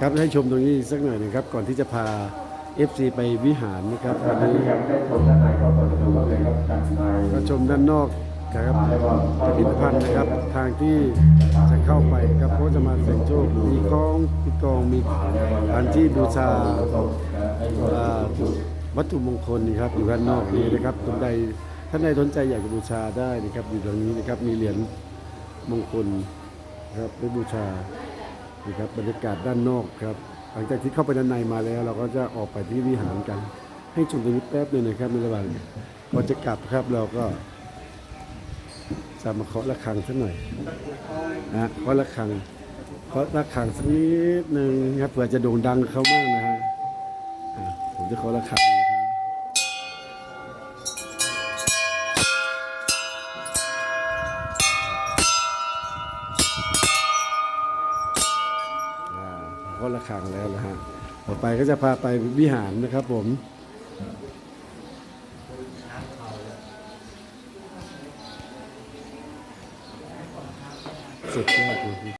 ครับให้ชมตรงนี้สักหน่อยนึงครับ ก่อนที่จะพา FC ไปวิหารนะครับวันนี้ยังได้ชมด้านนก็เปิดดูกันเลยครับด้านชมด้านนอกครับพิพิธภัณฑ์นะครับ ทางที่จะเข้าไปครับก็จะมาเสียงโชคมีคล้องมีกองมีอันที่บูชาวัตถุมงคลนี่ครับอยู่ด้านนอกนี้นะครับท่านใดท่านใดสนใจอยากจะบูชาได้นะครับอยู่ตรงนี้นะครับมีเหรียญมงคลครับไปบูชา นี่ครับบรรยากาศด้านนอกครับ หลังจากที่เข้าไปด้านในมาแล้ว เราก็จะออกไปที่วิหารกัน ให้ชมตรงนี้แป๊บหนึ่งนะครับในระหว่างก่อนจะกลับครับเราก็จะมาเคาะระฆังสักหน่อยนะเคาะระฆังเคาะระฆังสักนิดหนึ่งครับเผื่อจะโด่งดังเขามากนะฮะผมจะเคาะระฆังนะครับ พราะระฆังแล้วนะฮะต่อไปก็จะพาไปวิหารนะครับผมสุดยอดเลย